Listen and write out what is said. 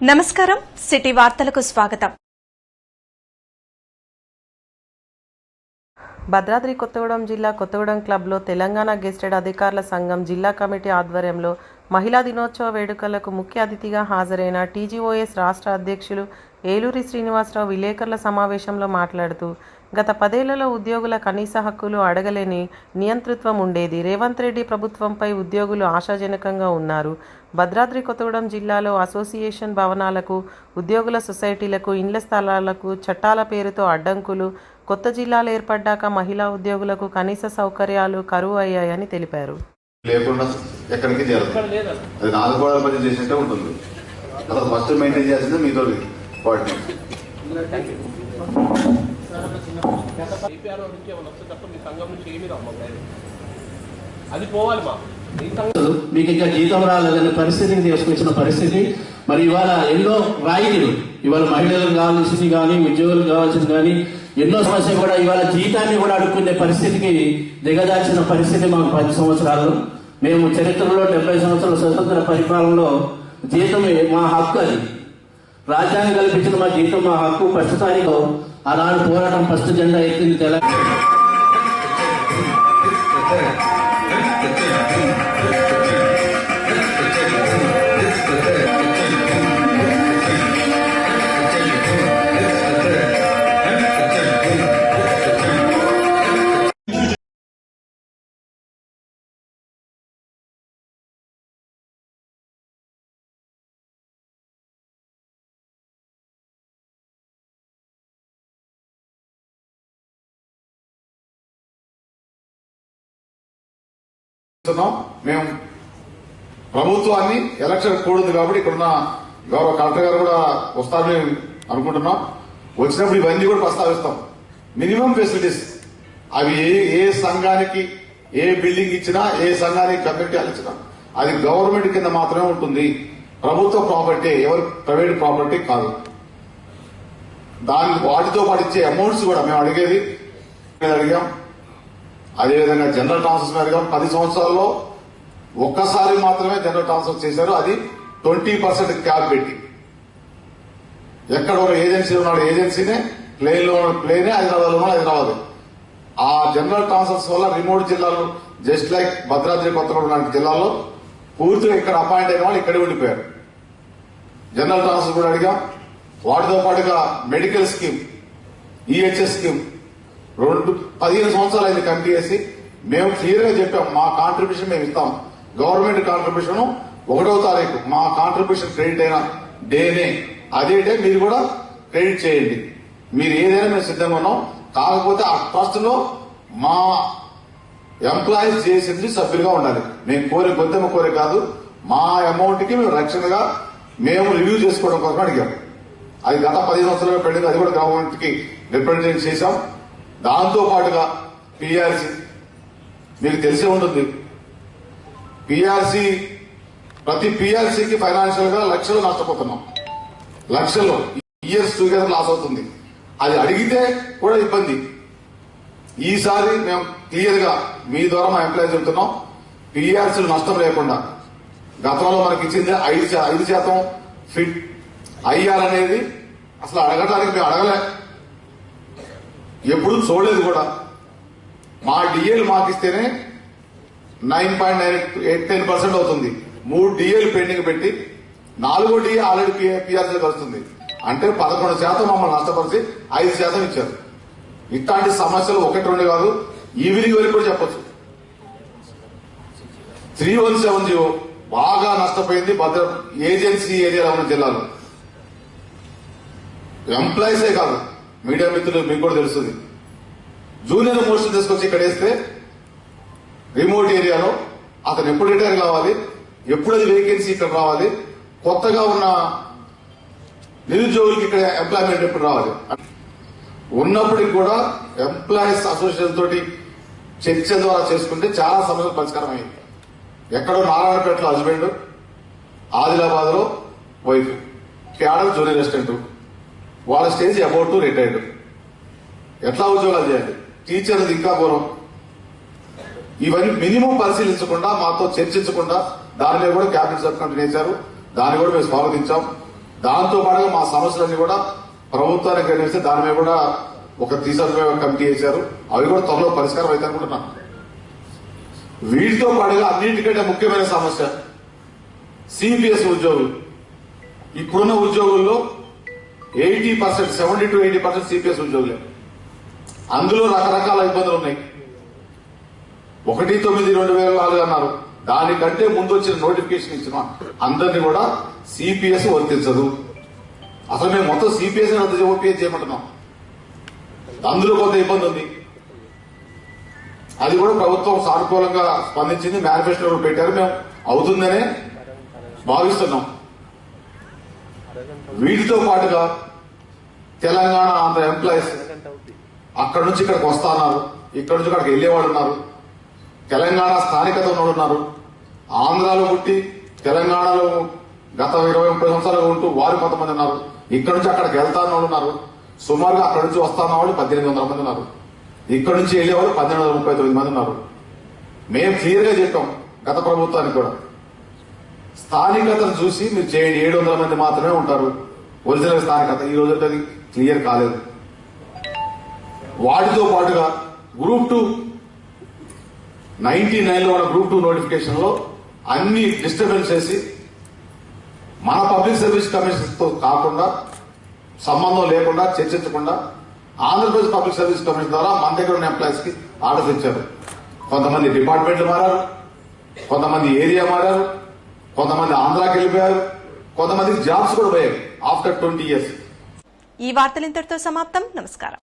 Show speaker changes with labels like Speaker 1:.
Speaker 1: నమస్కారం సిటీ వార్తలకు స్వాగతం.
Speaker 2: భద్రాద్రి కొత్తగూడెం జిల్లా కొత్తగూడెం క్లబ్లో తెలంగాణ గెస్టెడ్ అధికారుల సంఘం జిల్లా కమిటీ ఆధ్వర్యంలో మహిళా దినోత్సవ వేడుకలకు ముఖ్య అతిథిగా హాజరైన టీజీఓఎస్ రాష్ట్ర అధ్యక్షులు ఏలూరి శ్రీనివాసరావు విలేకరుల సమావేశంలో మాట్లాడుతూ గత పదేళ్ళలో ఉద్యోగుల కనీస హక్కులు అడగలేని నియంతృత్వం ఉండేది. రేవంత్ రెడ్డి ప్రభుత్వంపై ఉద్యోగులు ఆశాజనకంగా ఉన్నారు. భద్రాద్రి కొత్తగూడెం జిల్లాలో అసోసియేషన్ భవనాలకు ఉద్యోగుల సొసైటీలకు ఇండ్ల స్థలాలకు చట్టాల పేరుతో అడ్డంకులు కొత్త జిల్లాలు ఏర్పడ్డాక మహిళా ఉద్యోగులకు కనీస సౌకర్యాలు కరువు అయ్యాయని తెలిపారు.
Speaker 3: లేకుండా ఎక్కడికి చేరదు. అది నాలుగు గోడల మధ్య చేసినట్టే ఉంటుంది. అసలు ఫస్ట్ మెయింటైన్ చేయాల్సింది మీతో వాటిని.
Speaker 4: పోవాలి మా
Speaker 5: మీకు ఇంకా జీతం రాలేదనే పరిస్థితికి తీసుకొచ్చిన పరిస్థితి. మరి ఇవాళ ఎన్నో రాయితీలు ఇవాళ మహిళలకు కావాల్సింది కానీ ఉద్యోగులకు కావాల్సింది కానీ ఎన్నో సమస్యలు కూడా ఇవాళ జీతాన్ని కూడా అడుక్కునే పరిస్థితికి దిగజార్చిన పరిస్థితి మాకు పది సంవత్సరాలు. మేము చరిత్రలో డెబ్బై సంవత్సరాల స్వతంత్ర పరిపాలనలో జీతం మా హక్కు అది. రాజ్యాంగం కల్పించిన మా జీతం మా హక్కు. ఫస్ట్ తారీఖు ఆనాడు పోరాటం ఫస్ట్ జెండా ఎత్తింది తెలంగాణ.
Speaker 3: మేము ప్రభుత్వాన్ని ఎలక్షన్ కోడ్ ఉంది కాబట్టి ఇక్కడున్న గౌరవ కలెక్టర్ గారు కూడా వస్తారని అనుకుంటున్నాం. వచ్చినప్పుడు ఇవన్నీ కూడా ప్రస్తావిస్తాం. Minimum facilities. అవి ఏ ఏ సంఘానికి ఏ బిల్డింగ్ ఇచ్చినా ఏ సంఘానికి కమ్యూనిటీ ఇచ్చినా అది గవర్నమెంట్ కింద మాత్రమే ఉంటుంది. ప్రభుత్వ ప్రాపర్టీ ఎవరి ప్రైవేట్ ప్రాపర్టీ కాదు. దాని వాటితో పాటు ఇచ్చే అమౌంట్స్ కూడా మేము అడిగేది అడిగాం. అదేవిధంగా జనరల్ ట్రాన్స్ఫర్స్ మీద పది సంవత్సరాల్లో ఒక్కసారి మాత్రమే జనరల్ ట్రాన్స్ఫర్ చేశారు. అది ట్వంటీ పర్సెంట్ క్యాప్ పెట్టి ఎక్కడ ఏజెన్సీ ఉన్నాడు ఏజెన్సీనే ప్లేన్లో ప్లేనే హైదరాబాద్లో హైదరాబాద్. ఆ జనరల్ ట్రాన్స్ఫర్స్ వల్ల రిమోట్ జిల్లాలు జస్ట్ లైక్ భద్రాద్రి కొత్తగూడెం లాంటి జిల్లాల్లో పూర్తిగా ఇక్కడ అపాయింట్ అయిన వాళ్ళు ఇక్కడే ఉండిపోయారు. జనరల్ ట్రాన్స్ఫర్ కూడా అడిగాం. వాటితో పాటుగా మెడికల్ స్కీమ్ ఈహెచ్ఎస్ స్కీమ్ రెండు పదిహేను సంవత్సరాలు అయింది కమిటీ చేసి మేము క్లియర్గా చెప్పాం మా కాంట్రిబ్యూషన్ మేము ఇస్తాం. గవర్నమెంట్ కాంట్రిబ్యూషన్ ఒకటో తారీఖు. మా కాంట్రిబ్యూషన్ క్రెడిట్ అయిన డేనే అదే డే మీరు కూడా క్రెడిట్ చేయండి. మీరు ఏదైనా మేము సిద్ధంగా ఉన్నాం. కాకపోతే ఆ ట్రస్ట్లో మా ఎంప్లాయీస్ చేసింది సభ్యులుగా ఉండాలి. మేము కోరే గొంతెమ్మ కోరే కాదు. మా అమౌంట్కి మేము రక్షణగా మేము రివ్యూ చేసుకోవడం కోసం అడిగాం. అది గత పది సంవత్సరాలు పెండింగ్ అది కూడా గవర్నమెంట్కి రిప్రజెంట్ చేశాం. దాంతో పాటుగా పిఆర్సి మీకు తెలిసే ఉంటుంది. పిఆర్సి ప్రతి పిఆర్సీకి ఫైనాన్షియల్గా లక్షలు నష్టపోతున్నాం. లక్షలు ఇయర్స్ టుగెదర్ లాస్ అవుతుంది. అది అడిగితే కూడా ఇబ్బంది. ఈసారి మేము క్లియర్గా మీ ద్వారా మా ఎంప్లాయీస్ చెబుతున్నాం పిఆర్సీలు నష్టం లేకుండా. గతంలో మనకి ఇచ్చింది ఐదు ఐదు శాతం ఫిట్ అయ్యాలనేది అసలు అడగడానికి మేము అడగలే. ఎప్పుడు చూడలేదు కూడా. మా డిఏలు మాకిస్తేనే nine point nine eight nine percent అవుతుంది. మూడు డిఏలు పెండింగ్ పెట్టి నాలుగో డిఏ ఆల్రెడీ పిఆర్సీ వస్తుంది అంటే పదకొండు శాతం మమ్మల్ని నష్టపరిచి ఐదు శాతం ఇచ్చారు. ఇట్లాంటి సమస్యలు ఒకటి రెండు కాదు ఈవినింగ్ వరకు కూడా చెప్పచ్చు. త్రీ వన్ సెవెన్ జీరో బాగా నష్టపోయింది భద్ర ఏజెన్సీ ఏరియాలో ఉన్న జిల్లాలో. ఎంప్లాయీసే కాదు. మీడియా మిత్రులు మీకు కూడా తెలుస్తుంది. జూనియర్ పోస్ట్ తీసుకొచ్చి ఇక్కడ వేస్తే రిమోట్ ఏరియాలో అతను ఎప్పుడు రిటైర్ కావాలి ఎప్పుడు అది వేకెన్సీ ఇక్కడ రావాలి కొత్తగా ఉన్న నిరుద్యోగులకి ఇక్కడ ఎంప్లాయ్మెంట్ ఎప్పుడు రావాలి? ఉన్నప్పటికి కూడా ఎంప్లాయీస్ అసోసియేషన్ తోటి చర్చ ద్వారా చేసుకుంటే చాలా సమస్యలు పరిష్కారం అయింది ఎక్కడో నారాయణపేటలో హస్బెండ్ ఆదిలాబాద్లో వైఫ్ క్యాడర్ జూనియర్ అసిస్టెంట్. వాళ్ళ స్టేజ్ అబౌట్ టు రిటైర్డ్. ఎట్లా ఉద్యోగాలు చేయాలి? టీచర్లు ఇంకా ఘోరం. ఇవన్నీ మినిమం పరిశీలించకుండా మాతో చర్చించకుండా దాని మీద కూడా క్యాబినెట్ సబ్ కమిటీ వేశారు దాన్ని కూడా మేము స్వాగతించాం. దాంతో పాటుగా మా సమస్యలన్నీ కూడా ప్రభుత్వానికి కనిపిస్తే దాని మీద కూడా ఒక తీసే కమిటీ వేశారు. అవి కూడా త్వరలో పరిష్కారం అవుతాయి అనుకుంటున్నాను వీటితో పాటుగా అన్నింటికంటే ముఖ్యమైన సమస్య సిపిఎస్ ఉద్యోగులు. ఇప్పుడున్న ఉద్యోగుల్లో eighty percent seventy two eighty percent CPS ఉద్యోగులే. అందులో రకరకాల ఇబ్బందులు ఉన్నాయి. ఒకటి తొమ్మిది రెండు వేల నాలుగు అన్నారు. దానికంటే ముందు వచ్చిన నోటిఫికేషన్ ఇచ్చిన అందరినీ కూడా సిపిఎస్ వర్తించదు. అసలు మేము మొత్తం సిపిఎస్ రద్దు ఓపీఎస్ చేయమంటున్నాం? అందులో కొంత ఇబ్బంది ఉంది. అది కూడా ప్రభుత్వం సానుకూలంగా స్పందించింది మేనిఫెస్టోలు పెట్టారు మేము అవుతుందనే భావిస్తున్నాం. వీటితో పాటుగా తెలంగాణ ఆంధ్ర ఎంప్లాయీస్ అక్కడ నుంచి ఇక్కడికి వస్తున్నారు ఇక్కడ నుంచి అక్కడికి వెళ్ళేవాడు ఉన్నారు. తెలంగాణ స్థానికత ఉన్నవాళ్ళు ఉన్నారు. ఆంధ్రాలో పుట్టి తెలంగాణలో గత ఇరవై ముప్పై సంవత్సరాలుగా ఉంటూ వారు కొంతమంది ఉన్నారు. ఇక్కడ నుంచి అక్కడికి వెళ్తాన్న ఉన్నారు. సుమారుగా అక్కడ నుంచి వస్తున్న వాళ్ళు పద్దెనిమిది వందల మంది ఉన్నారు. ఇక్కడ నుంచి వెళ్ళేవాళ్ళు పద్దెనిమిది వందల ముప్పై తొమ్మిది మంది ఉన్నారు. మేము క్లియర్గా చెప్పాం గత ప్రభుత్వానికి కూడా. స్థానికతను చూసి మీరు చేయండి. ఏడు వందల మంది మాత్రమే ఉంటారు. ఒరిజినల్ స్థానికత ఈ రోజు అది క్లియర్ కాలేదు. వాటితో పాటుగా గ్రూప్ టూ నైన్టీ నైన్లో ఉన్న గ్రూప్ టూ నోటిఫికేషన్లో అన్ని డిస్టర్బెన్స్ చేసి మన పబ్లిక్ సర్వీస్ కమిషన్తో కాకుండా సంబంధం లేకుండా చర్చించకుండా ఆంధ్రప్రదేశ్ పబ్లిక్ సర్వీస్ కమిషన్ ద్వారా మన దగ్గర ఉన్న ఎంప్లాయీస్కి ఆర్డర్స్ ఇచ్చారు. కొంతమంది డిపార్ట్మెంట్లు మారారు. కొంతమంది ఏరియా మారారు. కొంతమంది ఆంధ్రాకి వెళ్ళిపోయారు కొంతమందికి జాబ్స్ కూడా పోయాయి. ఆఫ్టర్ ట్వంటీ ఇయర్స్
Speaker 1: ఈ వార్తలు ఇంతటితో సమాప్తం. నమస్కారం.